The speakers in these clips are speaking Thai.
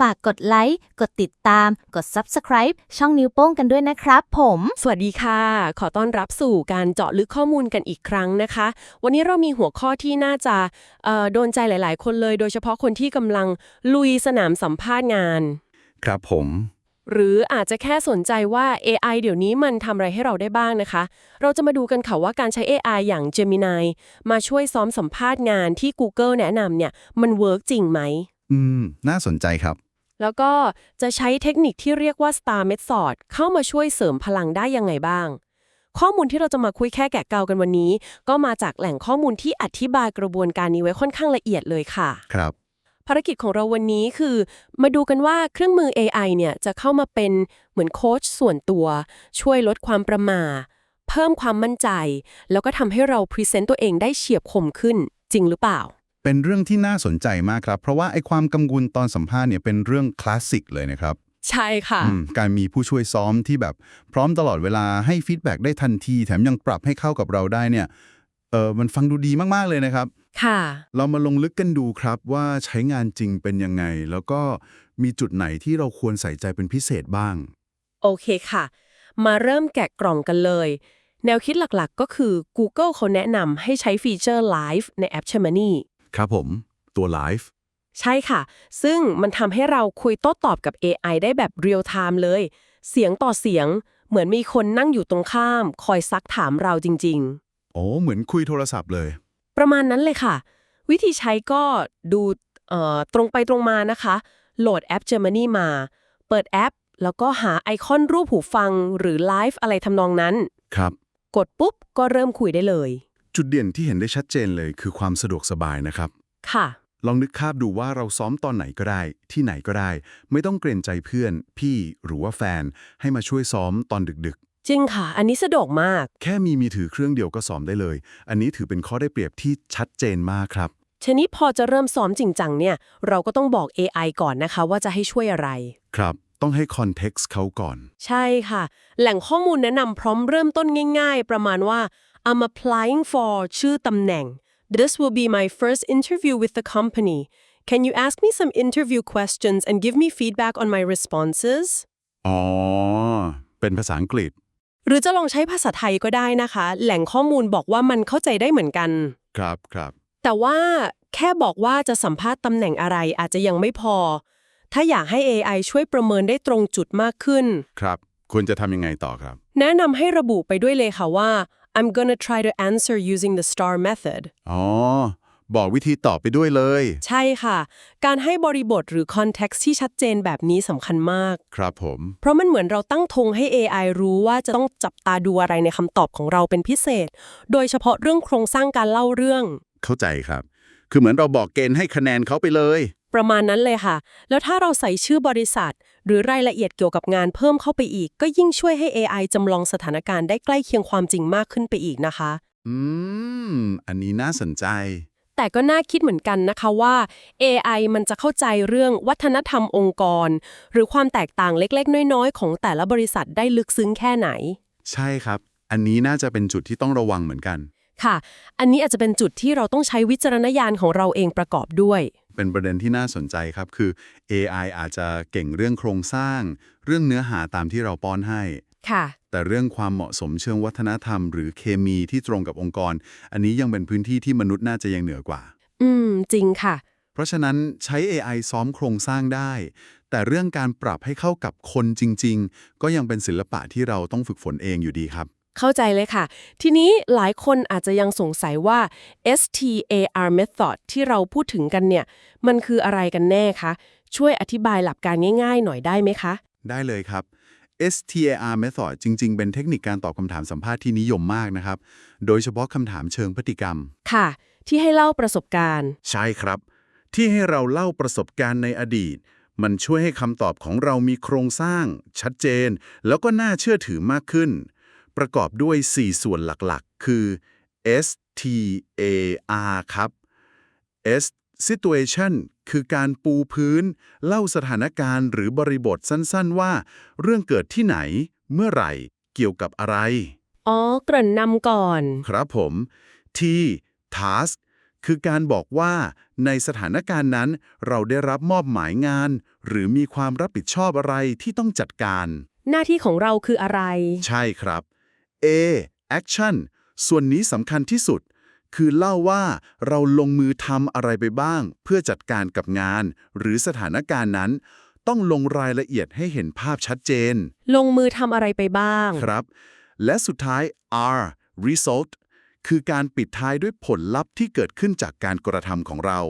ฝากกดไลค์ กดติดตาม กด Subscribe ช่องนิ้วโป้งกันด้วยนะครับผม สวัสดีค่ะ ขอต้อนรับสู่การเจาะลึกข้อมูลกันอีกครั้งนะคะ วันนี้เรามีหัวข้อที่น่าจะเอ่อโดนใจหลาย ๆ คนเลย โดยเฉพาะคนที่กำลังลุยสนามสัมภาษณ์งาน ครับผม หรืออาจจะแค่สนใจว่า AI เดี๋ยวนี้มันทำอะไรให้เราได้บ้างนะคะ เราจะมาดูกันค่ะว่าการใช้ AI อย่าง Gemini มาช่วยซ้อมสัมภาษณ์งานที่ Google แนะนำเนี่ย มันเวิร์กจริงไหม อืม น่าสนใจครับ แล้วก็จะใช้เทคนิคที่เรียกว่า Star Method เข้ามาช่วยเสริมพลังได้ยังไงบ้าง ข้อมูลที่เราจะมาคุยแค่แกะเกากันวันนี้ ก็มาจากแหล่งข้อมูลที่อธิบายกระบวนการนี้ไว้ค่อนข้างละเอียดเลยค่ะ ครับภารกิจของเราวันนี้คือ มาดูกันว่าเครื่องมือ AI เนี่ยจะเข้ามาเป็นเหมือนโค้ชส่วนตัว ช่วยลดความประหมาเพิ่มความมั่นใจ แล้วก็ทำให้เราพรีเซนต์ตัวเองได้เฉียบคมขึ้น จริงหรือเปล่า เป็นเรื่องที่น่าสนใจมากครับ เพราะว่าไอ้ความกังวลตอนสัมภาษณ์เนี่ยเป็นเรื่องคลาสสิกเลยนะครับ ใช่ค่ะอืมการมีผู้ช่วยซ้อมที่แบบพร้อมตลอดเวลาให้ฟีดแบ็กได้ทันที แถมยังปรับให้เข้ากับเราได้เนี่ยเออมันฟังดูดีมากๆเลยนะครับ ค่ะ เรามาลงลึกกันดูครับว่าใช้งานจริงเป็นยังไง แล้วก็มีจุดไหนที่เราควรใส่ใจเป็นพิเศษบ้าง โอเคค่ะ มาเริ่มแกะกล่องกันเลย แนวคิดหลักๆ ก็คือ Google เขาแนะนำให้ใช้ฟีเจอร์ Live ในแอป Gemini ครับผม ตัวไลฟ์ใช่ค่ะ ซึ่งมันทำให้เราคุยโต้ตอบกับ AI ได้แบบเรียลไทม์เลย เสียงต่อเสียง เหมือนมีคนนั่งอยู่ตรงข้าม คอยซักถามเราจริงโอ้เหมือนคุยโทรศัพท์เลยๆประมาณนั้นเลยค่ะ วิธีใช้ก็ดูเอ่อตรงไปตรงมานะคะ โหลดแอป Gemini มา เปิดแอป แล้วก็หาไอคอนรูปหูฟังหรือไลฟ์อะไรทำนองนั้น ครับ กดปุ๊บก็เริ่มคุยได้เลย จุดเด่นที่เห็นได้ชัดเจนเลยคือความสะดวกสบายนะครับ ค่ะ ลองนึกภาพดูว่าเราซ้อมตอนไหนก็ได้ ที่ไหนก็ได้ ไม่ต้องเกรงใจเพื่อน พี่หรือว่าแฟน ให้มาช่วยซ้อมตอนดึกจริงค่ะ อันนี้สะดวกมาก ๆ แค่มีมือถือเครื่องเดียวก็ซ้อมได้เลย อันนี้ถือเป็นข้อได้เปรียบที่ชัดเจนมากครับ ทีนี้พอจะเริ่มซ้อมจริงจังเนี่ย เราก็ต้องบอก AI ก่อนนะคะ ว่าจะให้ช่วยอะไร ครับ ต้องให้คอนเท็กซ์เขาก่อน ใช่ค่ะ แหล่งข้อมูลแนะนำพร้อมเริ่มต้นง่าย ๆ ประมาณว่า I'm applying for ชื่อตำแหน่ง This will be my first interview with the company Can you ask me some interview questions and give me feedback on my responses อ๋อ เป็นภาษาอังกฤษ หรือจะลองใช้ภาษาไทยก็ได้นะคะ แหล่งข้อมูลบอกว่ามันเข้าใจได้เหมือนกัน ครับครับ แต่ว่าแค่บอกว่าจะสัมภาษณ์ตำแหน่งอะไรอาจจะยังไม่พอ ถ้าอยากให้ AI ช่วยประเมินได้ตรงจุดมากขึ้น ครับ ควรจะทำยังไงต่อครับ แนะนำให้ระบุไปด้วยเลยค่ะว่า I'm gonna try to answer using the STAR method อ๋อ บอกวิธีตอบไปด้วยเลย ใช่ค่ะ การให้บริบทหรือ context ที่ชัดเจนแบบนี้สำคัญมาก ครับผม เพราะมันเหมือนเราตั้งธงให้ AI รู้ว่าจะต้องจับตาดูอะไรในคำตอบของเราเป็นพิเศษ โดยเฉพาะเรื่องโครงสร้างการเล่าเรื่อง เข้าใจครับ คือเหมือนเราบอกเกณฑ์ให้คะแนนเขาไปเลย ประมาณนั้นเลยค่ะ แล้วถ้าเราใส่ชื่อบริษัท หรือรายละเอียดเกี่ยวกับงานเพิ่มเข้าไปอีก ก็ยิ่งช่วยให้ AI จำลองสถานการณ์ได้ใกล้เคียงความจริงมากขึ้นไปอีกนะคะ อืม อันนี้น่าสนใจ แต่ก็น่าคิดเหมือนกันนะคะว่า AI มันจะเข้าใจเรื่องวัฒนธรรมองค์กร หรือความแตกต่างเล็กๆ น้อยๆ ของแต่ละบริษัทได้ลึกซึ้งแค่ไหน ใช่ครับ อันนี้น่าจะเป็นจุดที่ต้องระวังเหมือนกัน ค่ะ อันนี้อาจจะเป็นจุดที่เราต้องใช้วิจารณญาณของเราเองประกอบด้วย เป็นประเด็นที่น่าสนใจครับ คือ AI อาจจะเก่งเรื่องโครงสร้าง เรื่องเนื้อหาตามที่เราป้อนให้ ค่ะ แต่เรื่องความเหมาะสมเชิงวัฒนธรรม หรือเคมีที่ตรงกับองค์กร อันนี้ยังเป็นพื้นที่ที่มนุษย์น่าจะยังเหนือกว่า อืม จริงค่ะ เพราะฉะนั้นใช้ AI ซ้อมโครงสร้างได้ แต่เรื่องการปรับให้เข้ากับคนจริง ๆ ก็ยังเป็นศิลปะที่เราต้องฝึกฝนเองอยู่ดีครับ เข้าใจเลยค่ะ ทีนี้หลายคนอาจจะยังสงสัยว่า STAR method ที่เราพูดถึงกันเนี่ย มันคืออะไรกันแน่คะ ช่วยอธิบายหลักการง่ายๆ หน่อยได้ไหมคะ ได้เลยครับ STAR method จริง ๆ เป็นเทคนิคการตอบคำถามสัมภาษณ์ที่นิยมมากนะครับ โดยเฉพาะคำถามเชิงพฤติกรรม ค่ะ ที่ให้เล่าประสบการณ์ ใช่ครับ ที่ให้เราเล่าประสบการณ์ในอดีต มันช่วยให้คำตอบของเรามีโครงสร้าง ชัดเจน แล้วก็น่าเชื่อถือมากขึ้น ประกอบด้วย 4 ส่วนหลักๆ คือ S T A R ครับ S situation คือการปูพื้น เล่าสถานการณ์หรือบริบทสั้นๆ ว่า เรื่องเกิดที่ไหน เมื่อไหร่ เกี่ยวกับอะไร อ๋อ เกริ่นนำก่อน ครับผม T task คือการบอกว่าในสถานการณ์นั้นเราได้รับมอบหมายงาน หรือมีความรับผิดชอบอะไรที่ต้องจัดการ หน้าที่ของเราคืออะไร ใช่ครับ A action ส่วนนี้สำคัญที่สุด คือเล่าว่าเราลงมือทำอะไรไปบ้าง เพื่อจัดการกับงาน หรือสถานการณ์นั้น ต้องลงรายละเอียดให้เห็นภาพชัดเจน ลงมือทำอะไรไปบ้าง ครับ และสุดท้าย R result คือการปิดท้ายด้วยผลลัพธ์ที่เกิดขึ้นจากการกระทำของเรา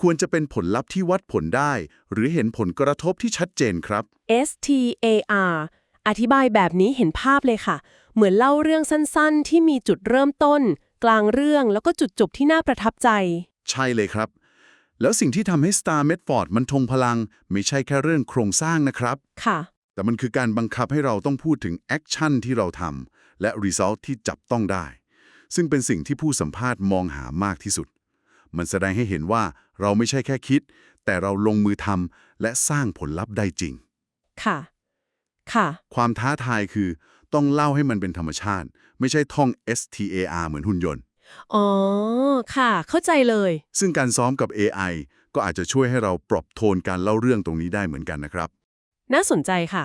ควรจะเป็นผลลัพธ์ที่วัดผลได้ หรือเห็นผลกระทบที่ชัดเจนครับ S T A R อธิบายแบบนี้เห็นภาพเลยค่ะ เหมือนเล่าเรื่องสั้นๆ ที่มีจุดเริ่มต้น กลางเรื่องแล้วก็จุดจบที่น่าประทับใจ ใช่เลยครับ แล้วสิ่งที่ทำให้ Star Medford มันทงพลัง ไม่ใช่แค่เรื่องโครงสร้างนะครับ ค่ะ แต่มันคือการบังคับให้เราต้องพูดถึงแอคชั่นที่เราทำและ Result ที่จับต้องได้ ซึ่งเป็นสิ่งที่ผู้สัมภาษณ์มองหามากที่สุด มันแสดงให้เห็นว่าเราไม่ใช่แค่คิด แต่เราลงมือทำและสร้างผลลัพธ์ได้จริง ค่ะ ค่ะ ความท้าทายคือ ต้องเล่าให้มันเป็นธรรมชาติ ไม่ใช่ท่อง STAR เหมือนหุ่นยนต์ อ๋อ ค่ะ เข้าใจเลย ซึ่งการซ้อมกับ AI ก็อาจจะช่วยให้เราปรับโทนการเล่าเรื่องตรงนี้ได้เหมือนกันนะครับ น่าสนใจค่ะ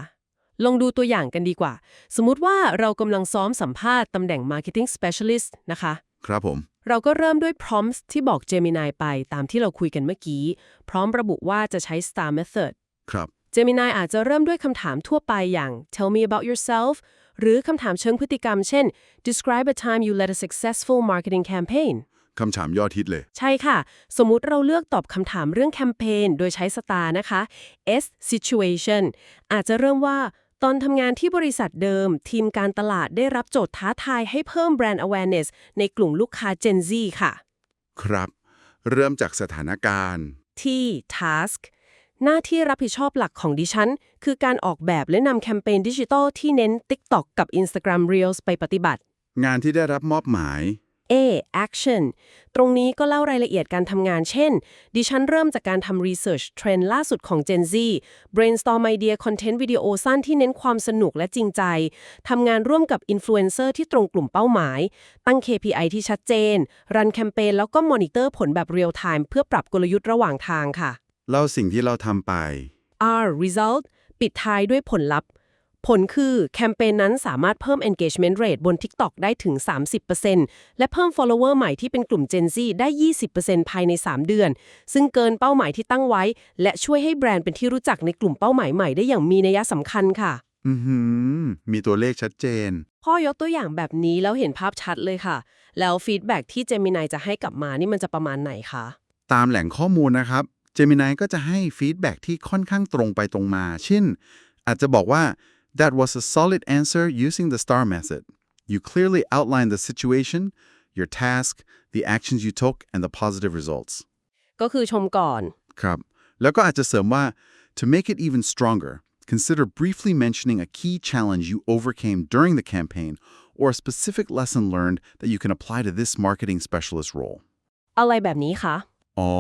ลองดูตัวอย่างกันดีกว่า สมมุติว่าเรากำลังซ้อมสัมภาษณ์ตำแหน่ง Marketing Specialist นะคะ ครับผม เราก็เริ่มด้วย prompts ที่บอก Gemini ไปตามที่เราคุยกันเมื่อกี้ พร้อมระบุว่าจะใช้ STAR method ครับ Gemini อาจจะเริ่มด้วยคำถามทั่วไปอย่าง tell me about yourself หรือคำถามเชิงพฤติกรรม เช่น describe a time you led a successful marketing campaign คำถามยอดฮิตเลย ใช่ค่ะ สมมุติเราเลือกตอบคำถามเรื่องแคมเปญโดยใช้สตาร์นะคะ S situation อาจจะเริ่มว่า ตอนทำงานที่บริษัทเดิม ทีมการตลาดได้รับโจทย์ท้าทายให้เพิ่มแบรนด์ awareness ในกลุ่มลูกค้า Gen Z ค่ะ ครับ เริ่มจากสถานการณ์ ที่ task หน้าที่รับผิดชอบหลักของดิฉัน คือการออกแบบและนำแคมเปญดิจิทัลที่เน้น TikTok กับ Instagram Reels ไปปฏิบัติ งานที่ได้รับมอบหมาย A action ตรงนี้ก็เล่ารายละเอียดการทำงานเช่น ดิฉันเริ่มจากการทำ research เทรนด์ล่าสุดของ Gen Z brainstorm ไอเดียคอนเทนต์วิดีโอสั้นที่เน้นความสนุกและจริงใจ ทำงานร่วมกับอินฟลูเอนเซอร์ที่ตรงกลุ่มเป้าหมาย ตั้ง KPI ที่ชัดเจน รันแคมเปญแล้วก็มอนิเตอร์ผลแบบ real time เพื่อปรับกลยุทธ์ระหว่างทางค่ะ เล่าสิ่งที่เราทำไป R result ปิดท้ายด้วยผลลัพธ์ ผลคือแคมเปญนั้นสามารถเพิ่ม engagement rate บน TikTok ได้ถึง 30%และเพิ่ม follower ใหม่ที่เป็นกลุ่ม Gen Z ได้ 20%ภายใน 3 เดือน ซึ่งเกินเป้าหมายที่ตั้งไว้ และช่วยให้แบรนด์เป็นที่รู้จักในกลุ่มเป้าหมายใหม่ได้อย่างมีนัยสำคัญค่ะ อือหือมีตัวเลขชัดเจน พ่อยกตัวอย่างแบบนี้แล้วเห็นภาพชัดเลยค่ะ แล้วฟีดแบ็ที่ Gemini จะให้กลับมานี่มันจะประมาณไหนคะ ตามแหล่งข้อมูลนะครับ Gemini ก็จะให้ฟีดแบ็ที่ค่อนข้างตรงไปตรงมา เช่น อาจจะบอกว่า that was a solid answer using the STAR method you clearly outlined the situation your task the actions you took and the positive results ก็คือชมก่อน ครับ แล้วก็อาจจะเสริมว่า to make it even stronger consider briefly mentioning a key challenge you overcame during the campaign or a specific lesson learned that you can apply to this marketing specialist role อะไรแบบนี้คะ อ๋อ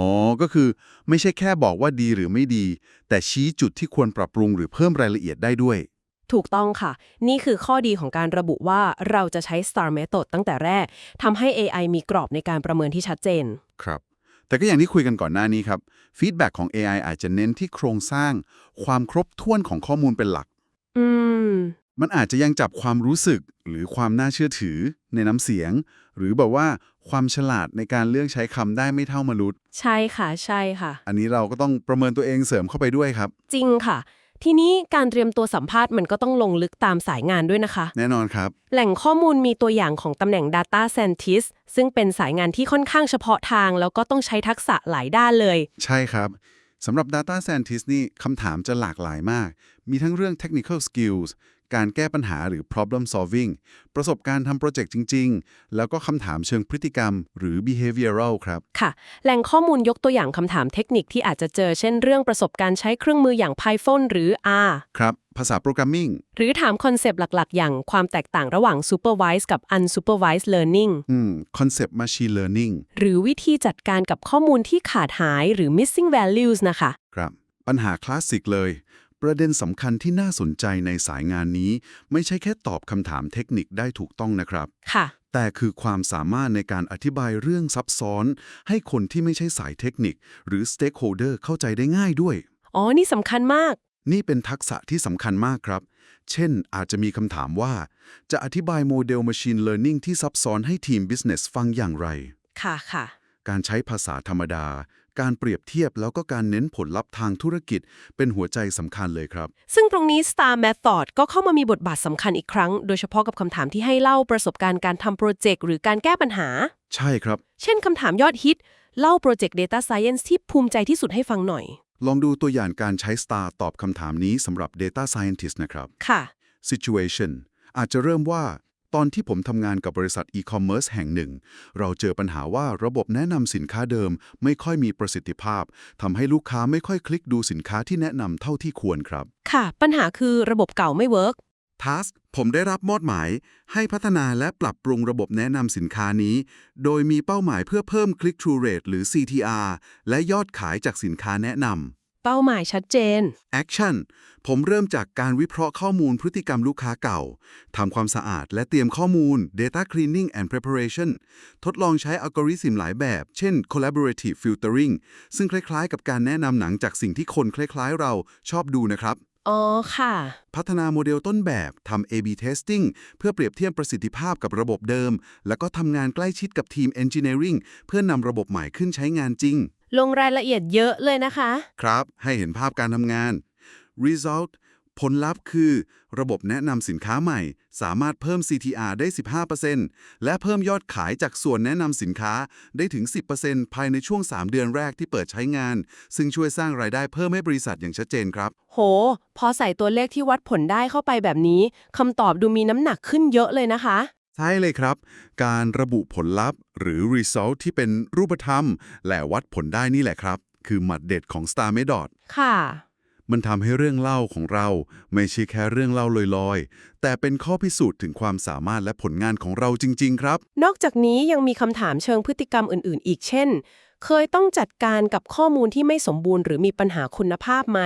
ก็คือไม่ใช่แค่บอกว่าดีหรือไม่ดี แต่ชี้จุดที่ควรปรับปรุงหรือเพิ่มรายละเอียดได้ด้วย ถูกต้องค่ะ นี่คือข้อดีของการระบุว่าเราจะใช้ STAR Method ตั้งแต่แรกทำให้ AI มีกรอบในการประเมินที่ชัดเจน ครับ แต่ก็อย่างที่คุยกันก่อนหน้านี้ครับฟีดแบ็ของ AI อาจจะเน้นที่โครงสร้าง ความครบถ้วนของข้อมูลเป็นหลัก อืม มันอาจจะยังจับความรู้สึกหรือความน่าเชื่อถือในน้ำเสียง หรือแบบว่าความฉลาดในการเลือกใช้คำได้ไม่เท่ามนุษย์ ใช่ค่ะใช่ค่ะ อันนี้เราก็ต้องประเมินตัวเองเสริมเข้าไปด้วยครับ จริงค่ะ ทีนี้การเตรียมตัวสัมภาษณ์มันก็ต้องลงลึกตามสายงานด้วยนะคะ แน่นอนครับ แหล่งข้อมูลมีตัวอย่างของตำแหน่ง Data Scientist ซึ่งเป็นสายงานที่ค่อนข้างเฉพาะทาง แล้วก็ต้องใช้ทักษะหลายด้านเลย ใช่ครับสำหรับ Data Scientist นี่คำถามจะหลากหลายมาก มีทั้งเรื่อง Technical Skills การแก้ปัญหาหรือ Problem Solving ประสบการณ์ทำโปรเจกต์จริง ๆ แล้วก็คำถามเชิงพฤติกรรม หรือ Behavioral ครับ ค่ะ แหล่งข้อมูลยกตัวอย่างคำถามเทคนิคที่อาจจะเจอเช่นเรื่องประสบการณ์ใช้เครื่องมืออย่าง Python หรือ R ครับ ภาษาโปรแกรมมิ่ง หรือถามคอนเซปต์หลัก ๆ อย่างความแตกต่างระหว่าง Supervised กับ Unsupervised Learning อืม Concept Machine Learning หรือวิธีจัดการกับข้อมูลที่ขาดหายหรือ Missing Values นะคะ ครับ ปัญหาคลาสสิกเลย ประเด็นสำคัญที่น่าสนใจในสายงานนี้ ไม่ใช่แค่ตอบคำถามเทคนิคได้ถูกต้องนะครับ ค่ะ แต่คือความสามารถในการอธิบายเรื่องซับซ้อน ให้คนที่ไม่ใช่สายเทคนิค หรือ stakeholder เข้าใจได้ง่ายด้วย อ๋อ นี่สำคัญมาก นี่เป็นทักษะที่สำคัญมากครับ เช่น อาจจะมีคำถามว่า จะอธิบายโมเดล Machine Learning ที่ซับซ้อนให้ทีม Business ฟังอย่างไร ค่ะค่ะ การใช้ภาษาธรรมดา การเปรียบเทียบแล้วก็การเน้นผลลัพธ์ทางธุรกิจ เป็นหัวใจสำคัญเลยครับ ซึ่งตรงนี้ Star Method ก็เข้ามามีบทบาทสำคัญอีกครั้ง โดยเฉพาะกับคำถามที่ให้เล่าประสบการณ์การทำโปรเจกต์หรือการแก้ปัญหา ใช่ครับ เช่นคำถามยอดฮิต เล่าโปรเจกต์ Data Science ที่ภูมิใจที่สุดให้ฟังหน่อย ลองดูตัวอย่างการใช้ STAR ตอบคำถามนี้สำหรับ Data Scientist นะครับ ค่ะ Situation อาจจะเริ่มว่า ตอนที่ผมทำงานกับบริษัท e-commerce แห่งหนึ่ง เราเจอปัญหาว่าระบบแนะนำสินค้าเดิมไม่ค่อยมีประสิทธิภาพทำให้ลูกค้าไม่ค่อยคลิกดูสินค้าที่แนะนำเท่าที่ควรครับ ค่ะ ปัญหาคือระบบเก่าไม่เวิร์ก Task ผมได้รับมอบหมาย ให้พัฒนาและปรับปรุงระบบแนะนำสินค้านี้ โดยมีเป้าหมายเพื่อเพิ่ม Click Through Rate หรือ CTR และยอดขายจากสินค้าแนะนำ เป้าหมายชัดเจน Action ผมเริ่มจากการวิเคราะห์ข้อมูลพฤติกรรมลูกค้าเก่า ทำความสะอาดและเตรียมข้อมูล Data Cleaning and Preparation ทดลองใช้อัลกอริทึมหลายแบบ เช่น Collaborative Filtering ซึ่งคล้ายๆ กับการแนะนำหนังจากสิ่งที่คนคล้ายๆ เราชอบดูนะครับ อ๋อค่ะ พัฒนาโมเดลต้นแบบทำ A/B testing เพื่อเปรียบเทียบประสิทธิภาพกับระบบเดิม แล้วก็ทำงานใกล้ชิดกับทีม Engineering เพื่อนำระบบใหม่ขึ้นใช้งานจริง ลงรายละเอียดเยอะเลยนะคะ ครับ ให้เห็นภาพการทำงาน Result ผลลัพธ์คือ ระบบแนะนำสินค้าใหม่ สามารถเพิ่ม CTR ได้ 15%และเพิ่มยอดขายจากส่วนแนะนำสินค้าได้ถึง 10%ภายในช่วง 3 เดือนแรกที่เปิดใช้งาน ซึ่งช่วยสร้างรายได้เพิ่มให้บริษัทอย่างชัดเจนครับ โห พอใส่ตัวเลขที่วัดผลได้เข้าไปแบบนี้คำตอบดูมีน้ำหนักขึ้นเยอะเลยนะคะใช่เลยครับ การระบุผลลัพธ์ หรือ result ที่เป็นรูปธรรม และวัดผลได้นี่แหละครับ คือหมัดเด็ดของ Star m e t h o d ค่ะ มันทำให้เรื่องเล่าของเราไม่ใช่แค่เรื่องเล่าลอยๆ แต่เป็นข้อพิสูจน์ถึงความสามารถและผลงานของเราจริง ๆ ครับ นอกจากนี้ยังมีคำถามเชิงพฤติกรรมอื่น ๆ อีกเช่น เคยต้องจัดการกับข้อมูลที่ไม่สมบูรณ์หรือมีปัญหาคุณภาพไหม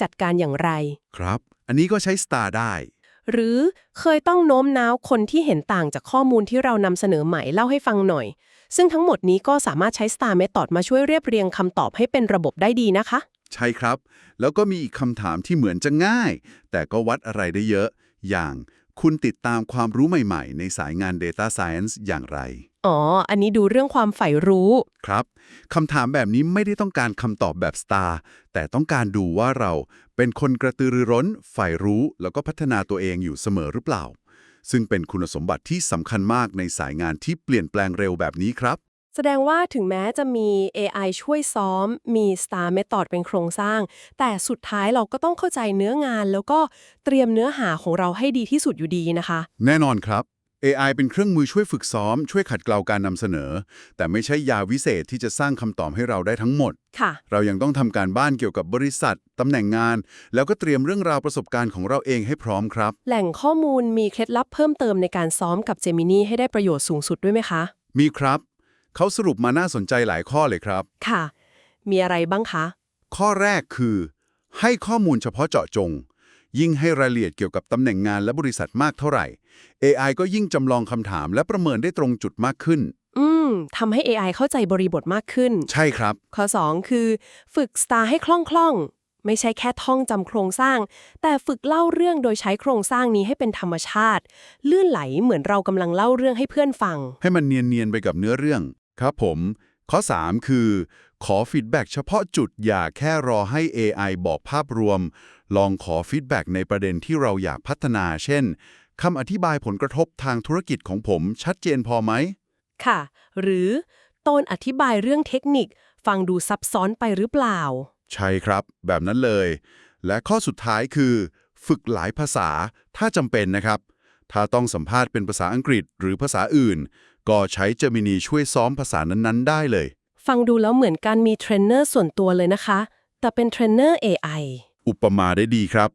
จัดการอย่างไร ครับ อันนี้ก็ใช้ Star ได้ หรือเคยต้องโน้มน้าวคนที่เห็นต่างจากข้อมูลที่เรานำเสนอใหม่เล่าให้ฟังหน่อย ซึ่งทั้งหมดนี้ก็สามารถใช้ Star Method มาช่วยเรียบเรียงคำตอบให้เป็นระบบได้ดีนะคะ ใช่ครับ แล้วก็มีอีกคำถามที่เหมือนจะง่าย แต่ก็วัดอะไรได้เยอะ อย่างคุณติดตามความรู้ใหม่ๆ ในสายงาน Data Science อย่างไร อ๋อ อันนี้ดูเรื่องความใฝ่รู้ ครับ คำถามแบบนี้ไม่ได้ต้องการคำตอบแบบ Star แต่ต้องการดูว่าเราเป็นคนกระตือรือร้น ใฝ่รู้ แล้วก็พัฒนาตัวเองอยู่เสมอหรือเปล่า ซึ่งเป็นคุณสมบัติที่สำคัญมากในสายงานที่เปลี่ยนแปลงเร็วแบบนี้ครับ แสดงว่าถึงแม้จะมี AI ช่วยซ้อม มี Star Method เป็นโครงสร้าง แต่สุดท้ายเราก็ต้องเข้าใจเนื้องาน แล้วก็เตรียมเนื้อหาของเราให้ดีที่สุดอยู่ดีนะคะ แน่นอนครับ AI เป็นเครื่องมือช่วยฝึกซ้อม ช่วยขัดเกลาการนำเสนอ แต่ไม่ใช่ยาวิเศษที่จะสร้างคำตอบให้เราได้ทั้งหมด ค่ะ เรายังต้องทำการบ้านเกี่ยวกับบริษัทตำแหน่งงาน แล้วก็เตรียมเรื่องราวประสบการณ์ของเราเองให้พร้อมครับ แหล่งข้อมูลมีเคล็ดลับเพิ่มเติมในการซ้อมกับ Gemini ให้ได้ประโยชน์สูงสุดด้วยไหมคะ มีครับ เขาสรุปมาน่าสนใจหลายข้อเลยครับ ค่ะ มีอะไรบ้างคะ ข้อแรกคือ ให้ข้อมูลเฉพาะเจาะจง ยิ่งให้รายละเอียดเกี่ยวกับตำแหน่งงานและบริษัทมากเท่าไหร่ AI ก็ยิ่งจำลองคำถามและประเมินได้ตรงจุดมากขึ้น อืมทำให้ AI เข้าใจบริบทมากขึ้น ใช่ครับ ข้อ 2 คือ ฝึก Star ให้คล่องคล่องๆไม่ใช่แค่ท่องจำโครงสร้าง แต่ฝึกเล่าเรื่องโดยใช้โครงสร้างนี้ให้เป็นธรรมชาติ ลื่นไหลเหมือนเรากำลังเล่าเรื่องให้เพื่อนฟัง ให้มันเนียนๆไปกับเนื้อเรื่อง ครับผม ข้อ 3 คือ ขอฟีดแบ็กเฉพาะจุดอย่าแค่รอให้ AI บอกภาพรวม ลองขอฟีดแบ็กในประเด็นที่เราอยากพัฒนา เช่นคำอธิบายผลกระทบทางธุรกิจของผมชัดเจนพอไหม ค่ะ หรือตอนอธิบายเรื่องเทคนิค ฟังดูซับซ้อนไปหรือเปล่า ใช่ครับ แบบนั้นเลย และข้อสุดท้ายคือ ฝึกหลายภาษาถ้าจำเป็นนะครับ ถ้าต้องสัมภาษณ์เป็นภาษาอังกฤษหรือภาษาอื่น ก็ใช้ Gemini ช่วยซ้อมภาษานั้นๆ ได้เลย ฟังดูแล้วเหมือนการมีเทรนเนอร์ส่วนตัวเลยนะคะ แต่เป็นเทรนเนอร์ AI อุปมาได้ดีครับ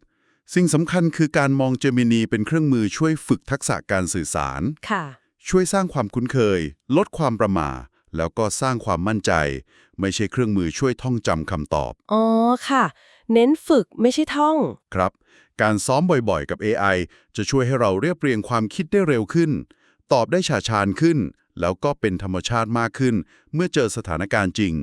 สิ่งสำคัญคือการมอง Gemini เป็นเครื่องมือช่วยฝึกทักษะการสื่อสาร ค่ะ ช่วยสร้างความคุ้นเคย ลดความประหมาแล้วก็สร้างความมั่นใจ ไม่ใช่เครื่องมือช่วยท่องจำคำตอบ อ๋อค่ะ เน้นฝึกไม่ใช่ท่อง ครับ การซ้อมบ่อยๆ กับ AI จะช่วยให้เราเรียบเรียงความคิดได้เร็วขึ้น ตอบได้ฉาชาญขึ้น แล้วก็เป็นธรรมชาติมากขึ้น เมื่อเจอสถานการณ์จริง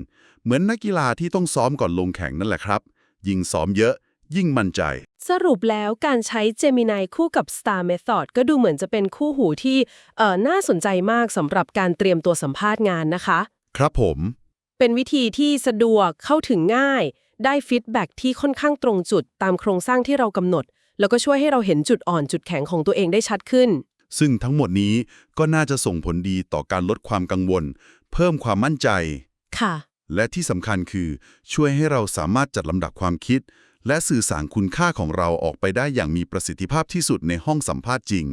เหมือนนักกีฬาที่ต้องซ้อมก่อนลงแข่งนั่นแหละครับ ยิ่งซ้อมเยอะ ยิ่งมั่นใจ สรุปแล้วการใช้ Gemini คู่กับ Star Method ก็ดูเหมือนจะเป็นคู่หูที่เอ่อน่าสนใจมากสำหรับการเตรียมตัวสัมภาษณ์งานนะคะ ครับผม เป็นวิธีที่สะดวกเข้าถึงง่าย ได้ฟีดแบ็กที่ค่อนข้างตรงจุดตามโครงสร้างที่เรากำหนด แล้วก็ช่วยให้เราเห็นจุดอ่อนจุดแข็งของตัวเองได้ชัดขึ้น ซึ่งทั้งหมดนี้ก็น่าจะส่งผลดีต่อการลดความกังวล เพิ่มความมั่นใจ ค่ะ และที่สำคัญคือช่วยให้เราสามารถจัดลำดับความคิด และสื่อสารคุณค่าของเราออกไปได้อย่างมีประสิทธิภาพที่สุดในห้องสัมภาษณ์จริง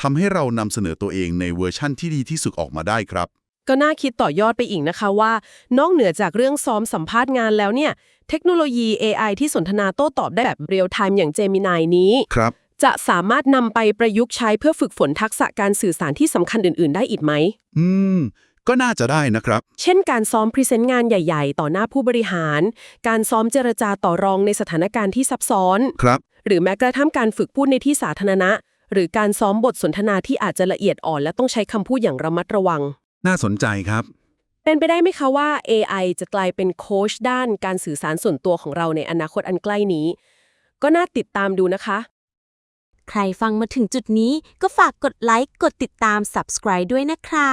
ทำให้เรานำเสนอตัวเองในเวอร์ชั่นที่ดีที่สุดออกมาได้ครับ ก็น่าคิดต่อยอดไปอีกนะคะว่า นอกเหนือจากเรื่องซ้อมสัมภาษณ์งานแล้วเนี่ย เทคโนโลยี AI ที่สนทนาโต้ตอบได้แบบเรียลไทม์อย่าง Gemini นี้ ครับ จะสามารถนำไปประยุกต์ใช้เพื่อฝึกฝนทักษะการสื่อสารที่สำคัญอื่น ๆ ได้อีกไหม อืม ก็น่าจะได้นะครับ เช่นการซ้อมพรีเซนต์งานใหญ่ ๆ ต่อหน้าผู้บริหาร การซ้อมเจรจาต่อรองในสถานการณ์ที่ซับซ้อน ครับ หรือแม้กระทั่งการฝึกพูดในที่สาธารณะ หรือการซ้อมบทสนทนาที่อาจจะละเอียดอ่อนและต้องใช้คำพูดอย่างระมัดระวัง น่าสนใจครับ เป็นไปได้ไหมคะว่า AI จะกลายเป็นโค้ชด้านการสื่อสารส่วนตัวของเราในอนาคตอันใกล้นี้ ก็น่าติดตามดูนะคะ ใครฟังมาถึงจุดนี้ก็ฝากกดไลค์ กดติดตาม subscribe ด้วยนะคะ